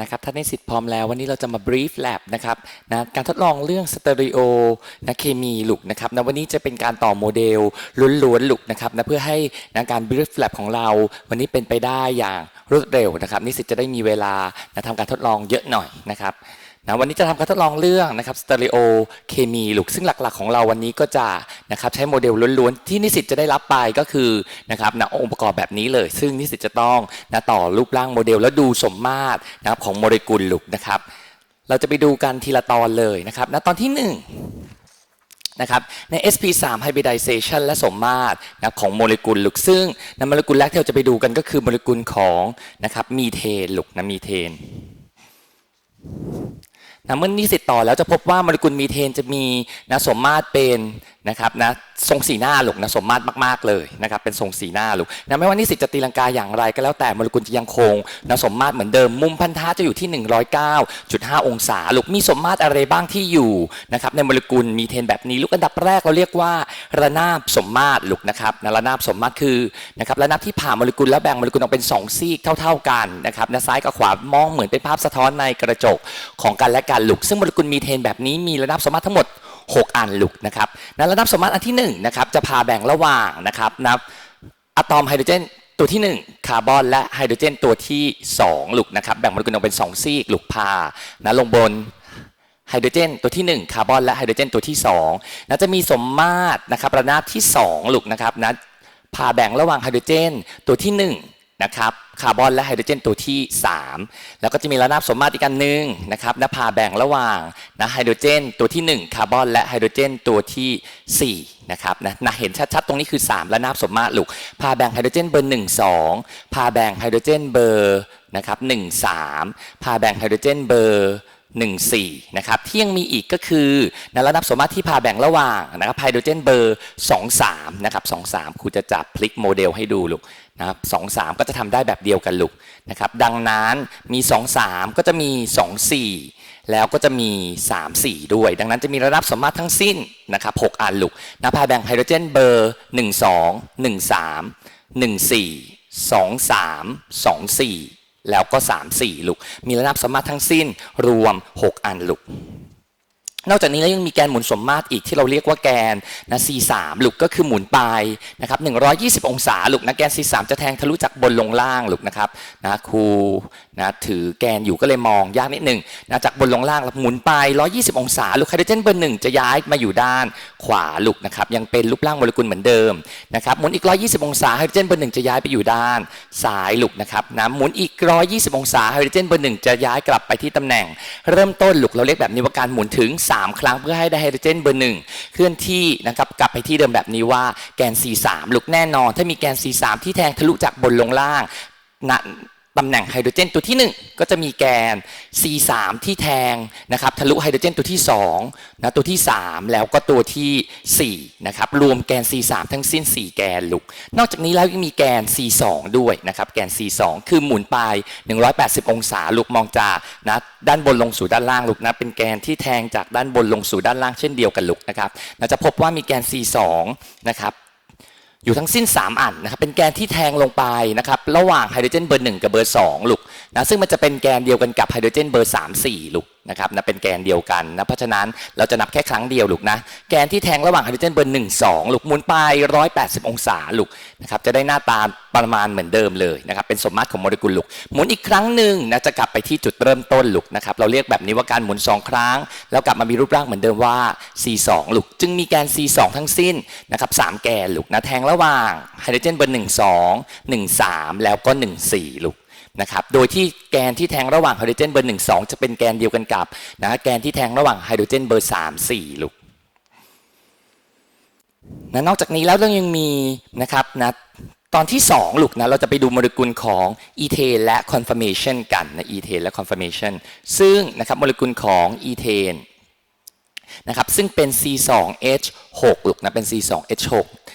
นะครับท่านนิสิตพร้อมแล้ว วันนี้เราจะมา brief lab นะครับนะการทดลองเรื่องสเตอริโอนะเคมีลุกนะครับนะวันนี้จะเป็นการต่อโมเดลล้วนๆลุกนะครับนะเพื่อให้นะการ brief lab ของเรา วันนี้เป็นไปได้อย่างรวดเร็วนะครับนิสิตจะได้มีเวลานะทำการทดลองเยอะหน่อยนะครับ นะวันนี้จะทำการทดลองเรื่องนะครับสเตอริโอเคมีลุกซึ่งหลักๆ ของเราวันนี้ก็จะนะครับใช้โมเดลล้วนๆ ที่นิสิตจะได้รับไปก็คือนะครับนะองค์ประกอบแบบนี้เลย ซึ่งนิสิตจะต้องนะต่อรูปร่างโมเดล แล้วดูสมมาตรนะครับของโมเลกุลลุกนะครับ เราจะไปดูกันทีละตอนเลยนะครับณตอนที่หนึ่งนะครับใน sp3 hybridization และสมมาตรนะครับของโมเลกุลลุกซึ่งในโมเลกุลแรกที่เราจะไปดูกันก็คือโมเลกุลของนะครับมีเทนลุกนะมีเทน นะเมื่อนี้สิต่อแล้วจะพบว่าโมเลกุลมีเทนจะมีนะสมมาตรเป็น นะครับนะทรงสีหน้าลูกนะสมมาตรมากๆเลยนะครับเป็นทรงสีหน้าลูกนะไม่ว่านิสิตจะตีลังกาอย่างไรก็แล้วแต่โมเลกุลจะยังคงนะสมมาตรเหมือนเดิมมุมพันธะจะอยู่ที่ 109.5 องศาลูกมีสมมาตรอะไรบ้างที่อยู่นะครับในโมเลกุลมีเทนแบบนี้ลูกอันดับแรกเราเรียกว่าระนาบสมมาตรลูกนะครับนะระนาบสมมาตรคือนะครับระนาบที่ผ่าโมเลกุลแล้วแบ่งโมเลกุลออกเป็นสองซีกเท่า ๆกันนะครับนะซ้ายกับขวามองเหมือนเป็นภาพสะท้อนในกระจกของกันและกันลูกซึ่งโมเลกุลมีเทนแบบนี้มีระนาบสมมาตรทั้งหมด 6 อันลูกนะครับนระดับสมมาตรอันที่1นะครับจะพาแบ่งระหว่างนะครับนะอะตอมไฮโดรเจนตัวที่ 1 คาร์บอนและไฮโดรเจนตัวที่ 2 ลูกนะครับแบ่งโมเลกุลออกเป็น 2 ซีกลูกพานะลงบนไฮโดรเจนตัวที่ 1 คาร์บอนและไฮโดรเจนตัวที่2นะจะมีสมมาตรนะครับระนาบที่ 2 ลูกนะครับนะพาแบ่งระหว่างไฮโดรเจนตัวที่ 1 นะครับคาร์บอนและไฮโดรเจนตัวที่ 3 แล้วก็จะมีระนาบสมมาตรอีกอันหนึ่งนะครับนะพาแบ่งระหว่างนะไฮโดรเจนตัวที่ 1 คาร์บอนและไฮโดรเจนตัวที่4นะครับนะนะเห็นชัดๆ ตรงนี้คือ 3 ระนาบสมมาตรลูกพาแบ่งไฮโดรเจนเบอร์1 2 พาแบ่งไฮโดรเจนเบอร์นะครับ1 3 พาแบ่งไฮโดรเจนเบอร์14นะครับที่ยังมีอีกก็คือนะระดับสมมาตรที่พาแบ่งระหว่างนะครับไฮโดรเจนเบอร์ 23นะครับ23ครูจะจับพลิกโมเดลให้ดูลูก นะครับ23ก็จะทำได้แบบเดียวกันลูกนะครับ ดังนั้นมี23ก็จะมี24แล้วก็จะมี 34 ด้วย ดังนั้นจะมีระดับสมมาตรทั้งสิ้นนะครับ6อันลูกนะพาแบ่งไฮโดรเจนเบอร์ 12 13 14 23 24 แล้วก็ 3 4 ลูก มีระดับสมมาตรทั้งสิ้นรวม 6 อันลูก นอกจากนี้แล้วยังมีแกนหมุนสมมาตรอีกที่เราเรียกว่าแกนนะ C3 ลูกก็คือหมุนไปนะครับ120 องศาลูกนะแกน C3 จะแทงทะลุจากบนลงล่างลูกนะครับนะครู นะถือแกนอยู่ก็เลยมองยากนิดหนึ่งนะจากบนลงล่างหมุนไป 120 องศาลูกไฮโดรเจนเบอร์หนึ่งจะย้ายมาอยู่ด้านขวาลูกนะครับยังเป็นรูปร่างโมเลกุลเหมือนเดิมนะครับหมุนอีก 120 องศาไฮโดรเจนเบอร์หนึ่งจะย้ายไปอยู่ด้านซ้ายลูกนะครับนะหมุนอีก 120 องศาไฮโดรเจนเบอร์หนึ่งจะย้ายกลับไปที่ตำแหน่ง เริ่มต้นลูกเราเรียกแบบนี้ว่าการหมุนถึง 3 ครั้งเพื่อให้ได้ไฮโดรเจนเบอร์หนึ่งเคลื่อนที่นะครับกลับไปที่เดิมแบบนี้ว่าแกน C3 ลูกแน่นอน ถ้ามีแกน C3 ที่แทงทะลุจากบนลงล่างณ ตำแหน่งไฮโดรเจนตัวที่ 1 ก็จะมีแกน C3 ที่แทงนะครับทะลุไฮโดรเจนตัวที่2นะตัวที่ 3 แล้วก็ตัวที่4นะครับรวมแกน C3 ทั้งสิ้น 4 แกนลูก นอกจากนี้แล้วยังมีแกน C2 ด้วยนะครับแกน C2 คือหมุนไป 180 องศาลูกมองจากนะด้านบนลงสู่ด้านล่างลูกนะเป็นแกนที่แทงจากด้านบนลงสู่ด้านล่างเช่นเดียวกันลูกนะครับเราจะพบว่ามีแกน C2 นะครับ อยู่ทั้งสิ้น 3 อันนะครับเป็นแกนที่แทงลงไปนะครับระหว่างไฮโดรเจนเบอร์1กับเบอร์2ลูก นะซึ่งมันจะเป็นแกนเดียวกันกับไฮโดรเจนเบอร์ 3 4 ลูกนะครับนะเป็นแกนเดียวกันนะเพราะฉะนั้นเราจะนับแค่ครั้งเดียวลูกนะแกนที่แทงระหว่างไฮโดรเจนเบอร์ 1 2 ลูกหมุนไป 180 องศาลูกนะครับจะได้หน้าตาประมาณเหมือนเดิมเลยนะครับเป็นสมมาตรของโมเลกุลลูกหมุนอีกครั้งหนึ่งนะจะกลับไปที่จุดเริ่มต้นลูกนะครับเราเรียกแบบนี้ว่าการหมุน 2 ครั้ง แล้วกลับมามีรูปร่างเหมือนเดิมว่า C2 ลูกจึงมีแกน C2 ทั้งสิ้นนะครับ3แกนลูกนะแทงระหว่างไฮโดรเจนเบอร์ 1 2 1 3 แล้วก็ 1 4 ลูก นะครับ โดยที่แกนที่แทงระหว่างไฮโดรเจนเบอร์1 2จะเป็นแกนเดียวกันกับนะแกนที่แทงระหว่างไฮโดรเจนเบอร์3 4ลูกนะนอกจากนี้แล้วเรายังมีนะครับนะตอนที่2ลูกนะเราจะไปดูโมเลกุลของอีเทนและ conformation กันนะอีเทนและ conformation ซึ่งนะครับโมเลกุลของอีเทน นะครับซึ่งเป็น C2H6 ลูกนะเป็น C2H6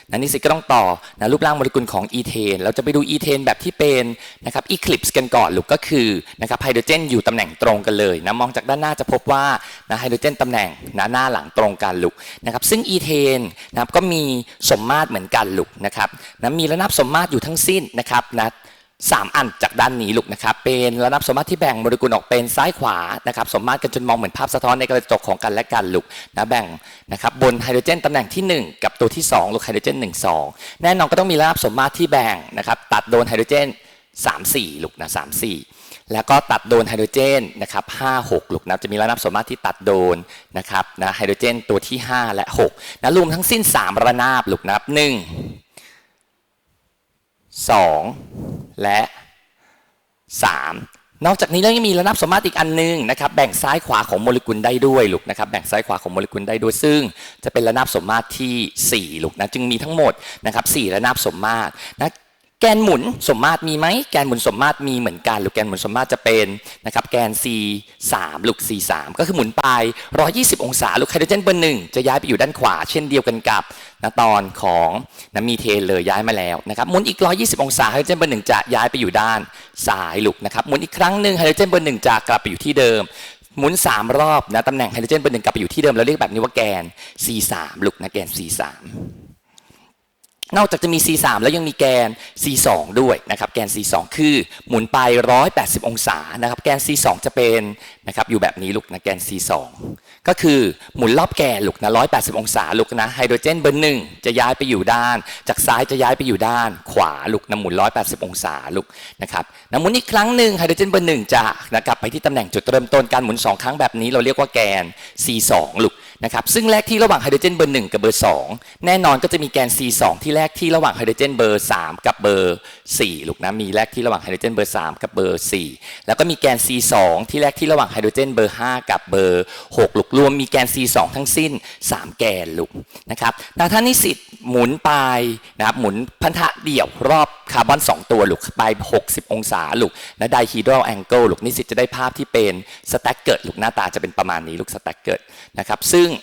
นะนี่สิก็ต้องต่อนะรูปร่างโมเลกุลของอีเทน เราจะไปดูอีเทนแบบที่เป็นนะครับ eclipse กันก่อนลูกก็คือนะครับไฮโดรเจนอยู่ตำแหน่งตรงกันเลยนะมองจากด้านหน้าจะพบว่านะไฮโดรเจนตำแหน่งนะหน้าหลังตรงกันลูกนะครับซึ่งอีเทนนะครับก็มีสมมาตรเหมือนกันลูกนะครับนะมีระนาบสมมาตรอยู่ทั้งสิ้นนะครับนะ สามอันจากด้านนี้ลูกนะครับ เป็นระดับสมมาตรที่แบ่งโมเลกุลออกเป็นซ้ายขวานะครับ สมมาตรกันจนมองเหมือนภาพสะท้อนในกระจกของกันและกันลูกนะแบ่งนะครับบนไฮโดรเจนตำแหน่งที่ 1 กับตัวที่2ลูกไฮโดรเจน1 2 แน่นอนก็ต้องมีระดับสมมาตรที่แบ่งนะครับตัดโดนไฮโดรเจน 3 4 ลูกนะ3 4 แล้วก็ตัดโดนไฮโดรเจนนะครับ5 6 ลูกนะจะมีระดับสมมาตรที่ตัดโดนนะครับนะไฮโดรเจนตัวที่ 5 และ6นะรวมทั้งสิ้น 3 ระนาบลูกนะครับ1 2 และ 3 นอกจากนี้แล้วยังมีระนาบสมมาตรอีกอันหนึงนะครับ แบ่งซ้ายขวาของโมเลกุลได้ด้วยลูกนะครับ แบ่งซ้ายขวาของโมเลกุลได้ด้วยซึ่ง จะเป็นระนาบสมมาตรที่4ลูกนะจึงมีทั้งหมดนะครับ4ระนาบสมมาตรนะแกนหมุนสมมาตรมีไหมแกนหมุนสมมาตรมีเหมือนกันลูกแกนหมุนสมมาตรจะเป็นนะครับแกน C 3 ลูก C 3 ก็คือหมุนไป 120 องศาลูกไฮโดรเจนเบอร์หนึ่งจะย้ายไปอยู่ด้านขวา เช่นเดียวกันกับ นะตอนของนะมีเทนเลยย้ายมาแล้วนะครับหมุนอีก 120 องศาไฮโดรเจนเบอร์หนึ่งจะย้ายไปอยู่ด้านซ้ายลูกนะครับหมุนอีกครั้งหนึ่งไฮโดรเจนเบอร์หนึ่งจะกลับไปอยู่ที่เดิมหมุน 3 รอบนะตำแหน่งไฮโดรเจนเบอร์หนึ่งกลับไปอยู่ที่เดิมเราเรียกแบบนี้ว่าแกน C3 ลูกนะแกน C3 นอกจากจะมี C3 แล้วยังมีแกน C2 ด้วยนะครับแกน C2 คือหมุนไป 180 องศานะครับแกน C2 จะเป็นนะครับอยู่แบบนี้ลูกนะแกน C2 ก็คือหมุนรอบแกนลูกนะ 180 องศาลูกนะไฮโดรเจนเบอร์หนึ่งจะย้ายไปอยู่ด้าน จากซ้ายจะย้ายไปอยู่ด้าน ขวาลูกนะหมุน 180 องศาลูกนะครับนะหมุนอีกครั้งหนึ่งไฮโดรเจนเบอร์หนึ่งจะนะกลับไปที่ตำแหน่งจุดเริ่มต้นการหมุน 2 ครั้งแบบนี้เราเรียกว่าแกน C2 ลูก นะครับซึ่งแลกที่ระหว่างไฮโดรเจนเบอร์หนึ่งกับเบอร์สองแน่นอนก็จะมีแกน C2 ที่แลกที่ระหว่างไฮโดรเจนเบอร์ 3 กับเบอร์ 4 ลูกนะมีแลกที่ระหว่างไฮโดรเจนเบอร์ 3 กับเบอร์ 4 แล้วก็มีแกน C2 ที่แลกที่ระหว่างไฮโดรเจนเบอร์ 5 กับเบอร์ 6 ลูกรวมมีแกน C2 ทั้งสิ้น 3 แกนลูกนะครับถ้าท่านนิสิตหมุนไปนะครับหมุนพันธะเดี่ยวรอบคาร์บอน 2 ตัวลูกไป 60 องศาลูกและไดฮีดรอลแองเกิลลูกนิสิตจะได้ภาพที่เป็นสแต็กเกิดลูกหน้าตาจะเป็นประมาณนี้ลูกสแต็กเกิดนะครับซึ่งซึ่ง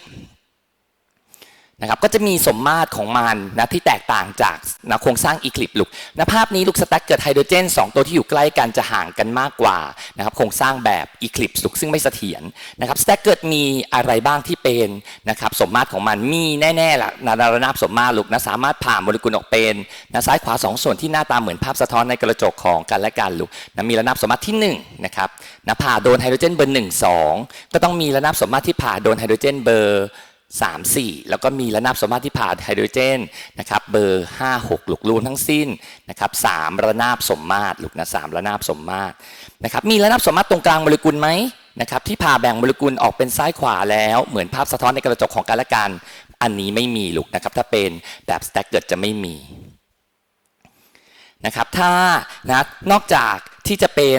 นะครับก็จะมีสมมาตรของมันนะที่แตกต่างจากนะโครงสร้างอีคลิปลูกนะภาพนี้ลูกสแต็กเกิดไฮโดรเจน 2 ตัวที่อยู่ใกล้กันจะห่างกันมากกว่านะครับโครงสร้างแบบอีคลิปลูกซึ่งไม่เสถียรนะครับสแต็กเกิดมีอะไรบ้างที่เป็นนะครับสมมาตรของมันมีแน่ๆละนาระนาบสมมาตรลูกนะสามารถผ่าโมเลกุลออกเป็นนะซ้ายขวา 2 ส่วนที่หน้าตาเหมือนภาพสะท้อนในกระจกของกันและกันลูกนะมีระนาบสมมาตรที่1นะครับนะผ่าโดนไฮโดรเจนเบอร์1 2 ก็ต้องมีระนาบสมมาตรที่ผ่าโดนไฮโดรเจนเบอร์ 3 4 แล้วก็มีระนาบสมมาตรที่ผ่านไฮโดรเจนนะครับเบอร์ 5 6ลูกรวมทั้งสิ้นนะครับ3ระนาบสมมาตรลูกนะ3ระนาบสมมาตรนะครับมีระนาบสมมาตรตรงกลางโมเลกุลไหมนะครับที่ผ่าแบ่งโมเลกุลออกเป็นซ้ายขวาแล้วเหมือนภาพสะท้อนในกระจกของกันและกันอันนี้ไม่มีลูกนะครับถ้าเป็นแบบสแต็กเกิดจะไม่มีนะครับถ้านะนอกจากที่จะเป็น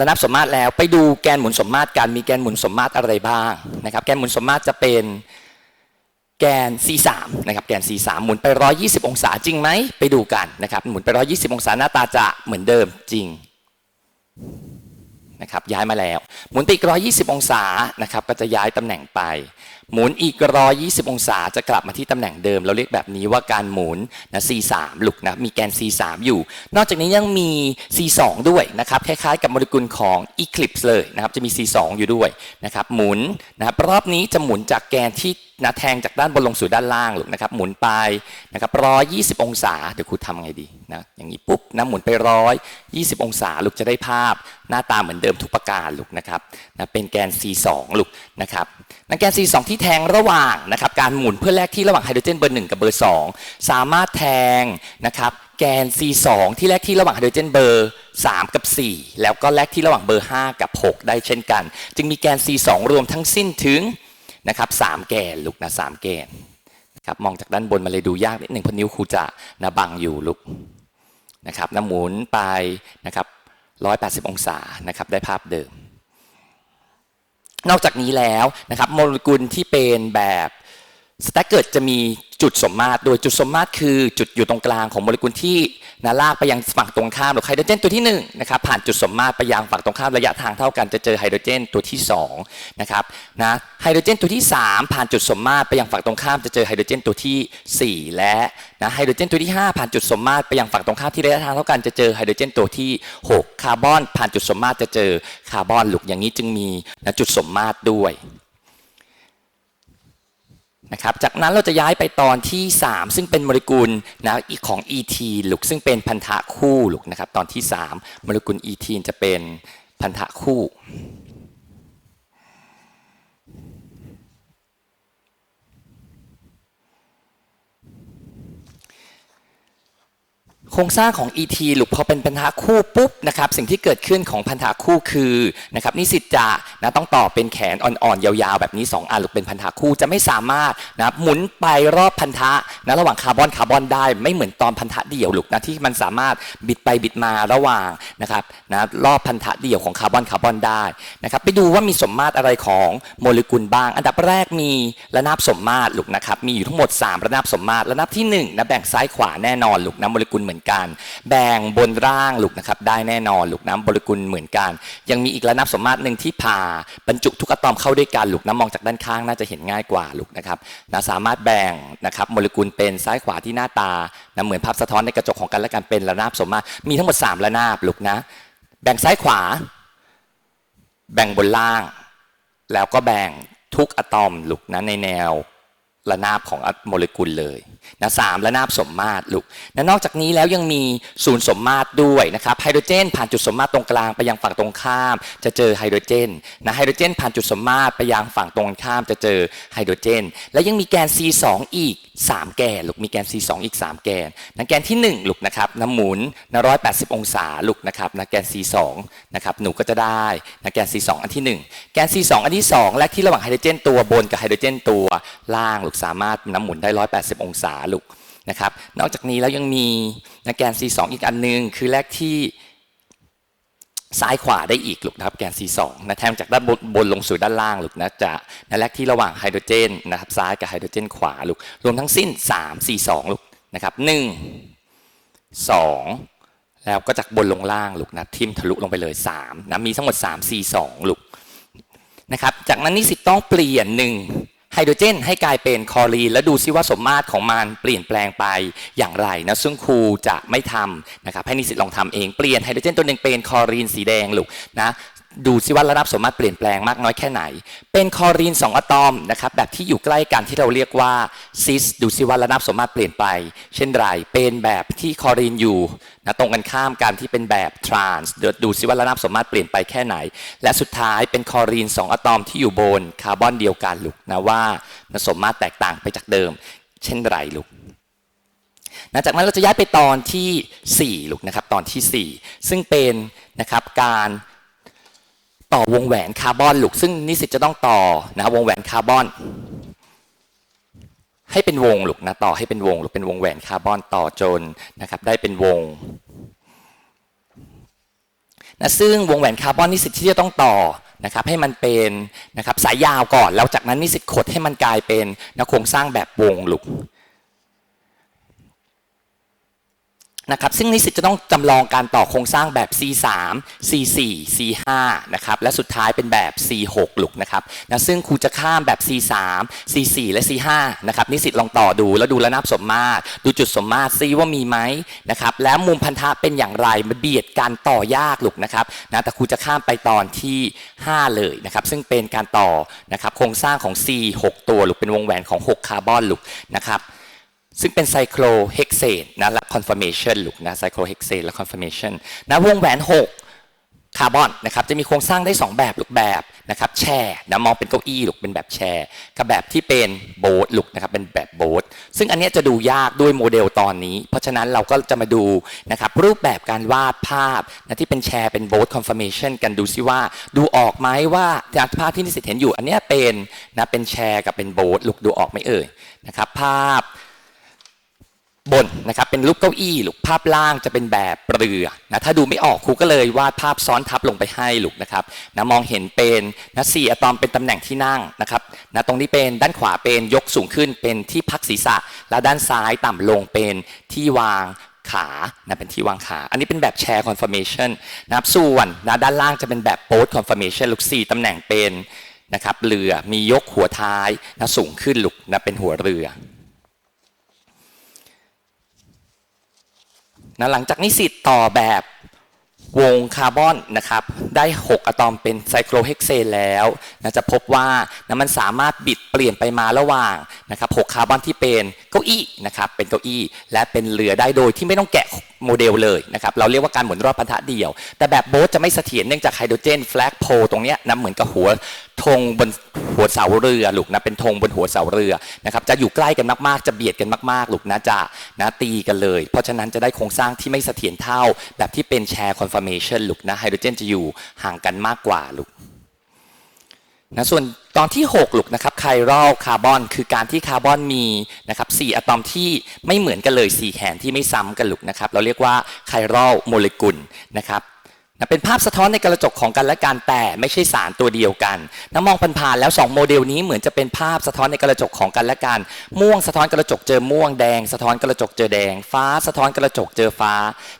ระนับสมมาตรแล้วไปดูแกนหมุนสมมาตรกันมีแกนหมุนสมมาตรอะไรบ้างนะครับแกนหมุนสมมาตรจะเป็นแกน C3 นะครับแกน C3 หมุนไป 120 องศาจริงไหมไปดูกันนะครับหมุนไป 120 องศาหน้าตาจะเหมือนเดิมจริงนะครับย้ายมาแล้ว หมุนไปอีก120 องศานะครับก็จะย้ายตำแหน่งไป หมุนอีก 120 องศาจะกลับมาที่ตำแหน่งเดิม เราเรียกแบบนี้ว่าการหมุนนะ C3 ลูกนะมีแกน C3 อยู่ นอกจากนี้ยังมี C2 ด้วยนะครับคล้ายๆกับโมเลกุลของ Eclipse เลยนะครับจะมี C2 อยู่ด้วยนะครับหมุนนะครับรอบนี้จะหมุนจากแกนที่นะแทงจากด้านบนลงสู่ด้านล่างลูกนะครับหมุนไปนะครับ120 องศาเดี๋ยวครูทำไงดี นะอย่างนี้ปุ๊บนะหมุนไป120 องศาลูกจะได้ภาพ หน้าตาเหมือนเดิมทุกประการลูกนะครับนะเป็นแกน C2 ลูกนะครับนะแกน C2 ที่แทงระหว่างนะครับการหมุนเพื่อแลกที่ระหว่างไฮโดรเจนเบอร์1กับเบอร์ 2 สามารถแทงนะครับแกน C2 ที่แลกที่ระหว่างไฮโดรเจนเบอร์ 3 กับ 4 แล้วก็แลกที่ระหว่างเบอร์ 5 กับ 6 ได้เช่นกัน จึงมีแกน C2 รวมทั้งสิ้นถึงนะครับ3แกนลูกนะ3แกนนะครับมองจากด้านบนมาเลยดูยากนิดหนึ่งเพราะนิ้วครูจะนะบังอยู่ลูก นะครับน้ำหมุนไปนะครับ180 องศานะครับได้ภาพเดิม นอกจากนี้แล้วนะครับโมเลกุลที่เป็นแบบ สแต็กเกิดจะมีจุดสมมาตร โดยจุดสมมาตรคือจุดอยู่ตรงกลางของโมเลกุลที่นะลากไปยังฝั่งตรงข้ามหรือไฮโดรเจนตัวที่1นะครับผ่านจุดสมมาตรไปยังฝั่งตรงข้ามระยะทางเท่ากันจะเจอไฮโดรเจนตัวที่2นะครับนะไฮโดรเจนตัวที่ 3 ผ่านจุดสมมาตรไปยังฝั่งตรงข้ามจะเจอไฮโดรเจนตัวที่ 4 และนะไฮโดรเจนตัวที่ 5 ผ่านจุดสมมาตรไปยังฝั่งตรงข้ามที่ระยะทางเท่ากันจะเจอไฮโดรเจนตัวที่ 6 คาร์บอน ผ่านจุดสมมาตรจะเจอคาร์บอนหลูกอย่างนี้จึงมีนะจุดสมมาตรด้วย นะครับจากนั้นเราจะย้ายไปตอนที่ 3 ซึ่งเป็นโมเลกุลนะอีของ ET ลูกซึ่งเป็นพันธะคู่ลูกนะครับตอนที่ 3 โมเลกุล ET จะเป็นพันธะคู่ โครงสร้างของ ET หลุกพอเป็นพันธะคู่ปุ๊บนะครับสิ่งที่เกิดขึ้นของพันธะคู่คือนะครับนิสิตจะนะต้องต่อเป็นแขนอ่อนๆยาวๆ แบบนี้ 2อันหลุกเป็นพันธะคู่จะไม่สามารถนะหมุนไปรอบพันธะนะระหว่างคาร์บอนคาร์บอนได้ไม่เหมือนตอนพันธะเดี่ยวหลุกนะที่มันสามารถบิดไปบิดมาระหว่างนะครับนะรอบพันธะเดี่ยวของคาร์บอนคาร์บอนได้นะครับไปดูว่ามีสมมาตรอะไรของโมเลกุลบ้าง อันดับแรกมีระนาบสมมาตรหลุกนะครับมีอยู่ทั้งหมด 3 ระนาบสมมาตรระนาบที่1นะแบ่งซ้ายขวาแน่นอนหลุกนะโมเลกุลเหมือนกัน แบ่งบนร่างลูกนะครับได้แน่นอนลูกน้ำโมเลกุลเหมือนกัน ยังมีอีกระนาบสมมาตรหนึ่งที่ผ่าบรรจุทุกอะตอมเข้าด้วยกันลูกน้ำมองจากด้านข้างน่าจะเห็นง่ายกว่าลูกนะครับนะสามารถแบ่งนะครับโมเลกุลเป็นซ้ายขวาที่หน้าตานะเหมือนภาพสะท้อนในกระจกของกันและกันเป็นระนาบสมมาตรมีทั้งหมด3ระนาบลูกนะแบ่งซ้ายขวา แบ่งบนล่าง แล้วก็แบ่งทุกอะตอมลูกนะในแนว ระนาบของโมเลกุลเลยนะสามระนาบสมมาตรลูกนะนอกจากนี้แล้วยังมีศูนย์สมมาตรด้วยนะครับไฮโดรเจน ผ่านจุดสมมาตรตรงกลางไปยังฝั่งตรงข้าม จะเจอไฮโดรเจนนะไฮโดรเจน ผ่านจุดสมมาตรไปยังฝั่งตรงข้ามจะเจอไฮโดรเจน และยังมีแกน C2 อีก 3 แกนลูกมีแกน C2 อีก 3 แกนนะแกนที่ 1 ลูกนะครับน้ำหมุนนะ180องศาลูกนะครับนะแกน C2 นะครับหนูก็จะได้นะแกน C2 อันที่ 1 แกน C2 อันที่ 2 และที่ระหว่างไฮโดรเจนตัวบนกับไฮโดรเจนตัวล่างลูกสามารถน้ำหมุนได้ 180 องศาลูกนะครับนอกจากนี้แล้วยังมีนะแกน C2 อีกอันหนึง คือแรกที่ซ้ายขวาได้อีกลูกนะครับแกน C2 นะแทงจากด้านบนบนลงสู่ด้านล่างลูกนะจะนะแรกที่ระหว่างไฮโดรเจนนะครับซ้ายกับไฮโดรเจนขวาลูกรวมทั้งสิ้น3 4 2ลูกนะครับ1 2 แล้วก็จากบนลงล่างลูกนะทิมทะลุลงไปเลย3นะมีทั้งหมด3 4 2ลูกนะครับจากนั้นนิสิตต้องเปลี่ยน 1 ไฮโดรเจนให้กลายเป็นคอรีน แล้วดูซิว่าสมมาตรของมันเปลี่ยนแปลงไปอย่างไรนะซึ่งครูจะไม่ทำนะครับให้นิสิตลองทำเองเปลี่ยนไฮโดรเจนตัวหนึ่งเป็นคอรีนสีแดงลูกนะ ดูซิว่าระดับสมมาตรเปลี่ยนแปลงมากน้อยแค่ไหน เป็นคอรีน 2อะตอมนะครับแบบที่อยู่ใกล้กันที่เราเรียกว่าซิสดูซิว่าระดับสมมาตรเปลี่ยนไป เช่นไรเป็นแบบที่คอรีนอยู่นะตรงกันข้ามกันที่เป็นแบบทรานส์ดูซิว่าระดับสมมาตรเปลี่ยนไปแค่ไหน และสุดท้ายเป็นคอรีน 2อะตอมที่อยู่บนคาร์บอนเดียวกันลูกนะว่าสมมาตรแตกต่างไปจากเดิม เช่นไรลูกนะจากนั้นเราจะย้ายไปตอนที่4ลูกนะครับตอนที่ 4 ซึ่งเป็นนะครับการ ต่อวงแหวนคาร์บอนลูกซึ่งนิสิตจะต้องต่อนะวงแหวนคาร์บอน ให้เป็นวงลูกนะต่อให้เป็นวงลูกเป็นวงแหวนคาร์บอนต่อจนนะครับได้เป็นวงนะซึ่งวงแหวนคาร์บอนนิสิตที่จะต้องต่อนะครับให้มันเป็นนะครับสายยาวก่อนแล้วจากนั้นนิสิตขดให้มันกลายเป็นนะโครงสร้างแบบวงลูก นะครับซึ่งนิสิตจะต้องจำลองการต่อโครงสร้างแบบ C3 C4 C5 นะครับและสุดท้ายเป็นแบบ C6 ลูกนะครับนะซึ่งครูจะข้ามแบบ C3 C4 และ C5 นะครับนิสิตลองต่อดูแล้วดูระนาบสมมาตร ดูจุดสมมาตรซิว่ามีไหมนะครับแล้วมุมพันธะเป็นอย่างไรมันเบียดการต่อยากลูกนะครับนะแต่ครูจะข้ามไปตอนที่ 5 เลยนะครับซึ่งเป็นการต่อนะครับโครงสร้างของ C6 ตัวลูกเป็นวงแหวนของ 6 คาร์บอนลูกนะครับ ซึ่งเป็นไซโครเฮกเซนนะและคอนฟ r ร์เมชันลูกนะไซโครเฮกเซนและคอนฟ r ร์เมชันนะวงแหวน 6 คาร์บอนนะครับจะมีโครงสร้างได้ 2 แบบลูกแบบนะครับแชร์นะมองเป็นเก้าอี้ลูกเป็นแบบแชร์กับแบบที่เป็นโบ๊ทลูกนะครับเป็นแบบโบ๊ทซึ่งอันนี้จะดูยากด้วยโมเดลตอนนี้ เพราะฉะนั้นเราก็จะมาดูนะครับรูปแบบการวาดภาพนะที่เป็นแชร์เป็นโบ๊ทคอนเฟ r ร์เมชันกันดูซิว่า ดูออกไหมว่าจากภาพที่นิสิตเห็นอยู่ อันนี้เป็นนะเป็นแชร์กับเป็นโบ๊ทลูกดูออกไหมเอ่ยนะครับภาพ บนนะครับเป็นรูปเก้าอี้ลูกภาพล่างจะเป็นแบบเรือนะถ้าดูไม่ออกครูก็เลยวาดภาพซ้อนทับลงไปให้ลูกนะครับนะมองเห็นเป็นนะสี่อะตอมเป็นตำแหน่งที่นั่งนะครับนะตรงนี้เป็นด้านขวาเป็นยกสูงขึ้นเป็นที่พักศีรษะ และด้านซ้ายต่ำลงเป็นที่วางขานะเป็นที่วางขา อันนี้เป็นแบบแชร์คอนฟ r ร์เมชันนะครับส่วนนะด้านล่างจะเป็นแบบโ o สคอนฟ r ร์เมชันลูกสี่ตำแหน่งเป็นนะครับเรือมียกหัวท้ายนะสูงขึ้นลูกนะเป็นหัวเรือ นะหลังจากนิสิตต่อแบบวงคาร์บอนนะครับได้ 6 อะตอมเป็นไซโครเฮกเซนแล้วนะจะพบว่านะมันสามารถบิดเปลี่ยนไปมาระหว่างนะครับ6คาร์บอนที่เป็นเก้าอี้นะครับเป็นเก้าอี้ และเป็นเรือได้โดยที่ไม่ต้องแกะ โมเดลเลยนะครับเราเรียกว่าการหมุนรอบพันธะเดี่ยว แต่แบบโบ๊ทจะไม่เสถียรเนื่องจากไฮโดรเจนแฟลกโพตรงเนี้ยนะเหมือนกับหัวธงบนหัวเสาเรือลูกนะเป็นธงบนหัวเสาเรือนะครับจะอยู่ใกล้กันมากๆจะเบียดกันมากๆลูกนะจะนะตีกันเลย เพราะฉะนั้นจะได้โครงสร้างที่ไม่เสถียรเท่า แบบที่เป็นแชร์คอนเฟ r m a t i o n ลูกนะไฮโดรเจนจะอยู่ห่างกันมากกว่าลูก นะส่วนตอนที่6ลูกนะครับไครอลคาร์บอนคือการที่คาร์บอนมีนะครับสอะตอมที่ไม่เหมือนกันเลย 4 แขนที่ไม่ซ้ำกันหลุกนะครับ เราเรียกว่าไครอลโมเลกุลนะครับ นะเป็นภาพสะท้อนในกระจกของกันและกันแต่ไม่ใช่สารตัวเดียวกันนะมองผ่านๆแล้ว 2 โมเดลนี้เหมือนจะเป็นภาพสะท้อนในกระจกของกันและกัน ม่วงสะท้อนกระจกเจอม่วงแดง สะท้อนกระจกเจอแดง ฟ้าสะท้อนกระจกเจอฟ้า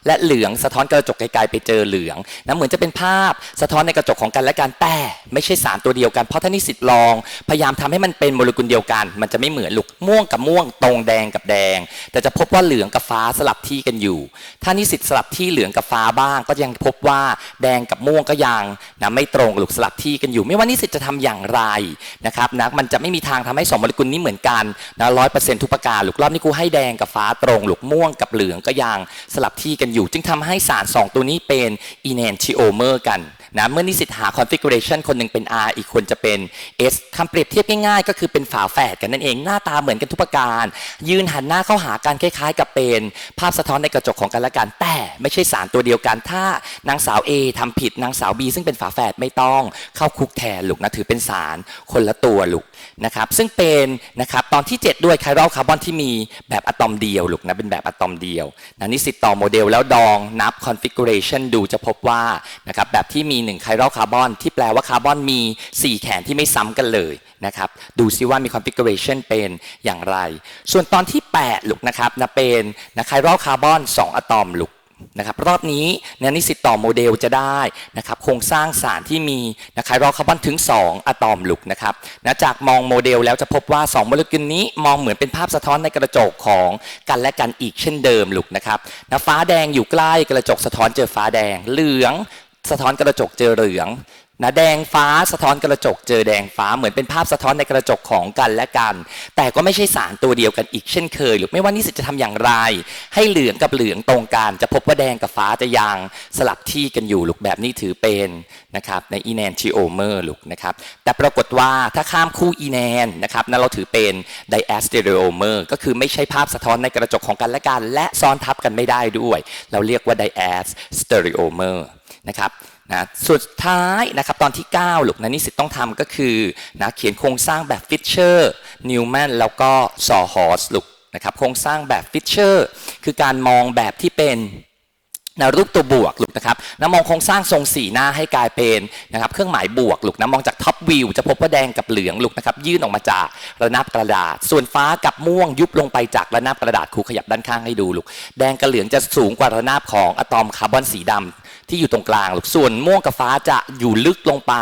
และเหลืองสะท้อนกระจกไกลๆไปเจอเหลืองนะเหมือนจะเป็นภาพสะท้อนในกระจกของกันและกันแต่ไม่ใช่สารตัวเดียวกันเพราะถ้านิสิตลองพยายามทำให้มันเป็นโมเลกุลเดียวกัน มันจะไม่เหมือนลูกม่วงกับม่วงตรงแดงกับแดง แต่จะพบว่าเหลืองกับฟ้าสลับที่กันอยู่ ถ้านิสิตสลับที่เหลืองกับฟ้าบ้างก็ยังพบว่าแดงกับม่วงก็ยังนะไม่ตรงลูกสลับที่กันอยู่ ไม่ว่านิสิตจะทำอย่างไรนะครับนะมันจะไม่มีทางทำให้สองโมเลกุลนี้เหมือนกันนะร้อยเปอร์เซ็นต์ทุกประการลูกรอบนี้กูให้แดงกับฟ้าตรงลูกม่วงกับเหลืองก็ยังสลับที่กันอยู่ จึงทำให้สารสองตัวนี้เป็นอีแนนชิโอเมอร์กัน นะเมื่อนิสิตหา configuration คนหนึ่งเป็น R อีกคนจะเป็น S คำเปรียบเทียบง่ายๆ ก็คือเป็นฝาแฝดกันนั่นเองหน้าตาเหมือนกันทุกประการ ยืนหันหน้าเข้าหากันคล้ายๆ กับเป็น ภาพสะท้อนในกระจกของกันและกัน แต่ไม่ใช่สารตัวเดียวกัน ถ้านางสาว A ทำผิดนางสาว B ซึ่งเป็นฝาแฝดไม่ต้องเข้าคุกแทนลูกนะถือเป็นสารคนละตัวลูกนะครับซึ่งเป็นนะครับตอนที่ 7 ด้วยไคลคาร์บอนที่มีแบบอะตอมเดียวลูกนะเป็นแบบอะตอมเดียวนะนิสิตต่อโมเดลแล้วดองนับ configuration ดูจะพบว่านะครับแบบที่มี1ไคลคาร์บอนที่แปลว่าคาร์บอนมี 4 แขนที่ไม่ซ้ำกันเลยนะครับ ดูซิว่ามี configuration เป็นอย่างไร ส่วนตอนที่ 8 ลูกนะครับนะเป็นนะไคลคาร์บอน 2 อะตอมลูกนะครับรอบนี้เนี่ยนิสิตต่อโมเดลจะได้นะครับโครงสร้างสารที่มีนะไคลคาร์บอนถึง 2 อะตอมลูกนะครับนะจากมองโมเดลแล้วจะพบว่า 2 โมเลกุลนี้มองเหมือนเป็นภาพสะท้อนในกระจกของกันและกันอีกเช่นเดิมลูกนะครับนะฟ้าแดงอยู่ใกล้กระจกสะท้อนเจอฟ้าแดงเหลือง สะท้อนกระจกเจอเหลืองนะแดงฟ้าสะท้อนกระจกเจอแดงฟ้าเหมือนเป็นภาพสะท้อนในกระจกของกันและกัน แต่ก็ไม่ใช่สารตัวเดียวกันอีกเช่นเคย หรือไม่ว่านิสิตจะทำอย่างไร ให้เหลืองกับเหลืองตรงกันจะพบว่าแดงกับฟ้าจะยังสลับที่กันอยู่ลูกแบบนี้ถือเป็นนะครับในอีแนนชิโอเมอร์ลูกนะครับแต่ปรากฏว่าถ้าข้ามคู่อีแนนนะครับนั้นเราถือเป็นไดแอสเตอริโอเมอร์ก็คือไม่ใช่ภาพสะท้อนในกระจกของกันและกัน และซ้อนทับกันไม่ได้ด้วย เราเรียกว่าไดแอสสเตอริโอเมอร์ นะครับนะสุดท้ายนะครับตอนที่9ลูกนะนิสิตต้องทำก็คือนะเขียนโครงสร้างแบบฟิชเชอร์นิวแมนแล้วก็ซอฮอสลูกนะครับโครงสร้างแบบฟิชเชอร์คือการมองแบบที่เป็นนะรูปตัวบวกลูกนะครับนะมองโครงสร้างทรงสีหน้าให้กลายเป็นนะครับเครื่องหมายบวกลูกนะมองจากท็อปวิวจะพบว่าแดงกับเหลืองลูกนะครับยื่นออกมาจากระนาบกระดาษ ส่วนฟ้ากับม่วงยุบลงไปจากระนาบกระดาษครูขยับด้านข้างให้ดูลูกแดงกับเหลืองจะสูงกว่าระนาบของอะตอมคาร์บอนสีดำ ที่อยู่ตรงกลางลูกส่วนม่วงกับฟ้าจะอยู่ลึกลงไป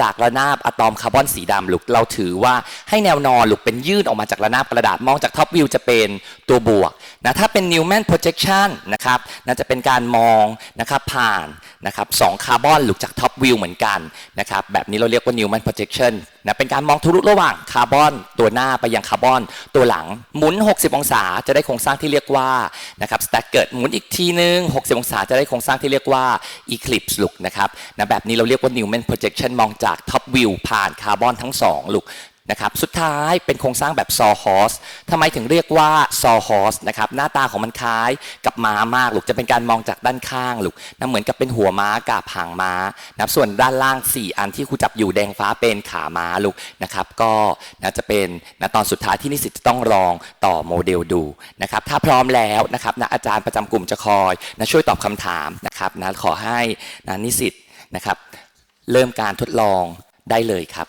จากระนาบอะตอมคาร์บอนสีดำลูกเราถือว่าให้แนวนอนลูกเป็นยื่นออกมาจากระนาบกระดาษมองจากท็อปวิวจะเป็นตัวบวกนะถ้าเป็น Newman projection นะครับน่าจะเป็นการมองนะครับผ่านนะครับสองคาร์บอนลูกจากท็อปวิวเหมือนกันนะครับแบบนี้เราเรียกว่า Newman projection นะเป็นการมองทะลุระหว่างคาร์บอนตัวหน้าไปยังคาร์บอนตัวหลังหมุน 60 องศาจะได้โครงสร้างที่เรียกว่านะครับ staggered หมุนอีกทีนึง 60 องศาจะได้โครงสร้างที่เรียกว่า eclipse ลูกนะครับนะแบบนี้เราเรียกว่า Newman projection มองจากากท็อปวิวผ่านคาร์บอนทั้งสองลูกนะครับสุดท้ายเป็นโครงสร้างแบบซอฮอสทำไมถึงเรียกว่าซอฮอสนะครับหน้าตาของมันคล้ายกับม้ามากลูกจะเป็นการมองจากด้านข้างลูกนะเหมือนกับเป็นหัวม้ากับหางม้านะส่วนด้านล่าง 4 อันที่ครูจับอยู่แดงฟ้าเป็นขาม้าลูกนะครับก็นะจะเป็นนะตอนสุดท้ายที่นิสิตจะต้องลองต่อโมเดลดูนะครับถ้าพร้อมแล้วนะครับนะอาจารย์ประจำกลุ่มจะคอยนะช่วยตอบคำถามนะครับนะขอให้นะนิสิตนะครับ เริ่มการทดลองได้เลยครับ